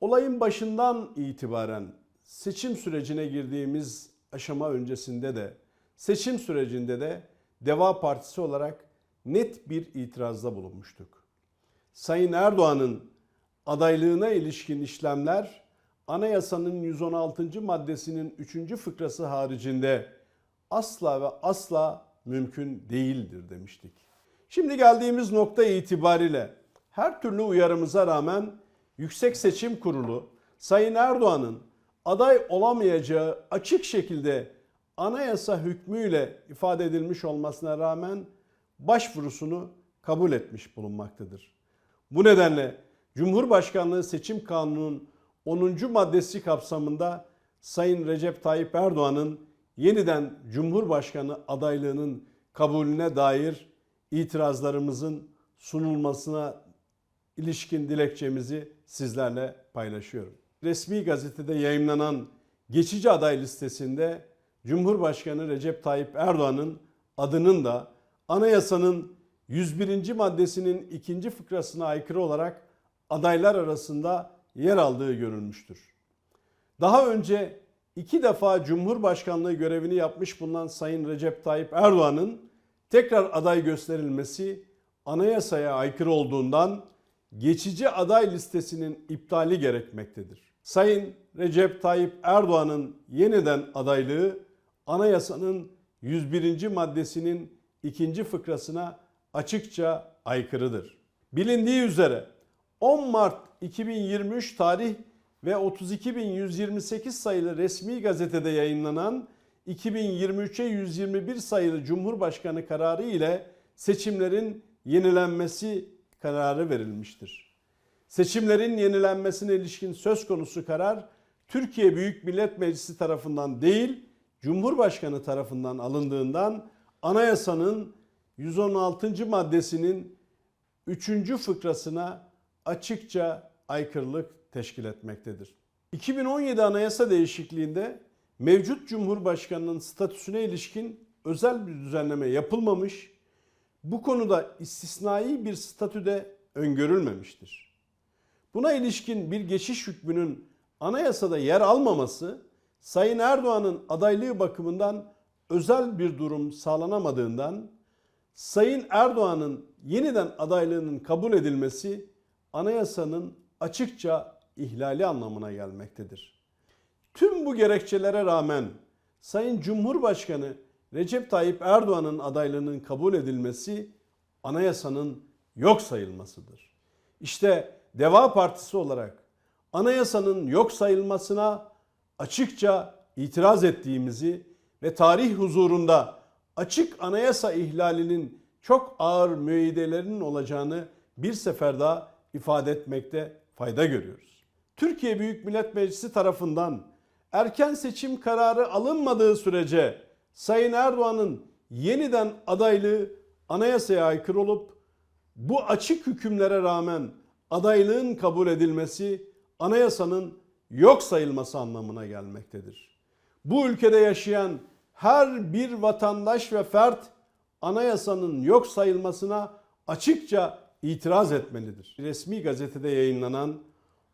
Olayın başından itibaren seçim sürecine girdiğimiz aşama öncesinde de seçim sürecinde de Deva Partisi olarak net bir itirazda bulunmuştuk. Sayın Erdoğan'ın adaylığına ilişkin işlemler anayasanın 116. maddesinin 3. fıkrası haricinde asla ve asla mümkün değildir demiştik. Şimdi geldiğimiz nokta itibariyle her türlü uyarımıza rağmen Yüksek Seçim Kurulu Sayın Erdoğan'ın aday olamayacağı açık şekilde anayasa hükmüyle ifade edilmiş olmasına rağmen başvurusunu kabul etmiş bulunmaktadır. Bu nedenle Cumhurbaşkanlığı Seçim Kanunu'nun 10. maddesi kapsamında Sayın Recep Tayyip Erdoğan'ın yeniden Cumhurbaşkanı adaylığının kabulüne dair itirazlarımızın sunulmasına ilişkin dilekçemizi sizlerle paylaşıyorum. Resmi gazetede yayımlanan geçici aday listesinde Cumhurbaşkanı Recep Tayyip Erdoğan'ın adının da anayasanın 101. maddesinin ikinci fıkrasına aykırı olarak adaylar arasında yer aldığı görülmüştür. Daha önce iki defa Cumhurbaşkanlığı görevini yapmış bulunan Sayın Recep Tayyip Erdoğan'ın tekrar aday gösterilmesi anayasaya aykırı olduğundan geçici aday listesinin iptali gerekmektedir. Sayın Recep Tayyip Erdoğan'ın yeniden adaylığı anayasanın 101. maddesinin ikinci fıkrasına açıkça aykırıdır. Bilindiği üzere 10 Mart 2023 tarih ve 32.128 sayılı resmi gazetede yayınlanan 2023'e 121 sayılı Cumhurbaşkanı kararı ile seçimlerin yenilenmesi kararı verilmiştir. Seçimlerin yenilenmesine ilişkin söz konusu karar Türkiye Büyük Millet Meclisi tarafından değil, Cumhurbaşkanı tarafından alındığından anayasanın 116. maddesinin 3. fıkrasına açıkça aykırılık teşkil etmektedir. 2017 anayasa değişikliğinde mevcut Cumhurbaşkanının statüsüne ilişkin özel bir düzenleme yapılmamış, bu konuda istisnai bir statüde öngörülmemiştir. Buna ilişkin bir geçiş hükmünün anayasada yer almaması Sayın Erdoğan'ın adaylığı bakımından özel bir durum sağlanamadığından Sayın Erdoğan'ın yeniden adaylığının kabul edilmesi anayasanın açıkça ihlali anlamına gelmektedir. Tüm bu gerekçelere rağmen Sayın Cumhurbaşkanı Recep Tayyip Erdoğan'ın adaylığının kabul edilmesi anayasanın yok sayılmasıdır. İşte Deva Partisi olarak anayasanın yok sayılmasına açıkça itiraz ettiğimizi ve tarih huzurunda açık anayasa ihlalinin çok ağır müeyyidelerinin olacağını bir sefer daha ifade etmekte fayda görüyoruz. Türkiye Büyük Millet Meclisi tarafından erken seçim kararı alınmadığı sürece Sayın Erdoğan'ın yeniden adaylığı anayasaya aykırı olup bu açık hükümlere rağmen adaylığın kabul edilmesi anayasanın yok sayılması anlamına gelmektedir. Bu ülkede yaşayan her bir vatandaş ve fert anayasanın yok sayılmasına açıkça itiraz etmelidir. Resmi gazetede yayınlanan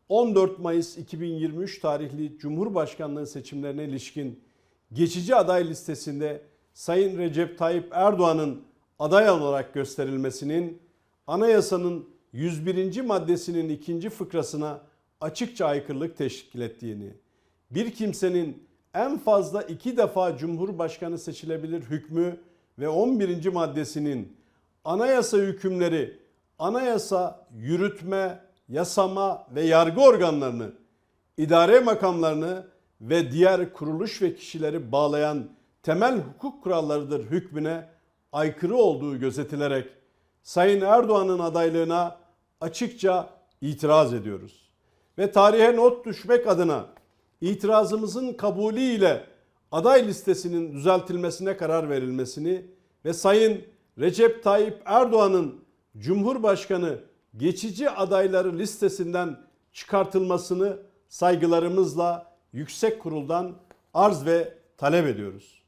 14 Mayıs 2023 tarihli Cumhurbaşkanlığı seçimlerine ilişkin geçici aday listesinde Sayın Recep Tayyip Erdoğan'ın aday olarak gösterilmesinin anayasanın 101. maddesinin ikinci fıkrasına açıkça aykırılık teşkil ettiğini, bir kimsenin en fazla iki defa Cumhurbaşkanı seçilebilir hükmü ve 11. maddesinin anayasa hükümleri, anayasa yürütme, yasama ve yargı organlarını, idare makamlarını ve diğer kuruluş ve kişileri bağlayan temel hukuk kurallarıdır hükmüne aykırı olduğu gözetilerek Sayın Erdoğan'ın adaylığına açıkça itiraz ediyoruz. Ve tarihe not düşmek adına itirazımızın kabulü ile aday listesinin düzeltilmesine karar verilmesini ve Sayın Recep Tayyip Erdoğan'ın Cumhurbaşkanı geçici adayları listesinden çıkartılmasını saygılarımızla yüksek kuruldan arz ve talep ediyoruz.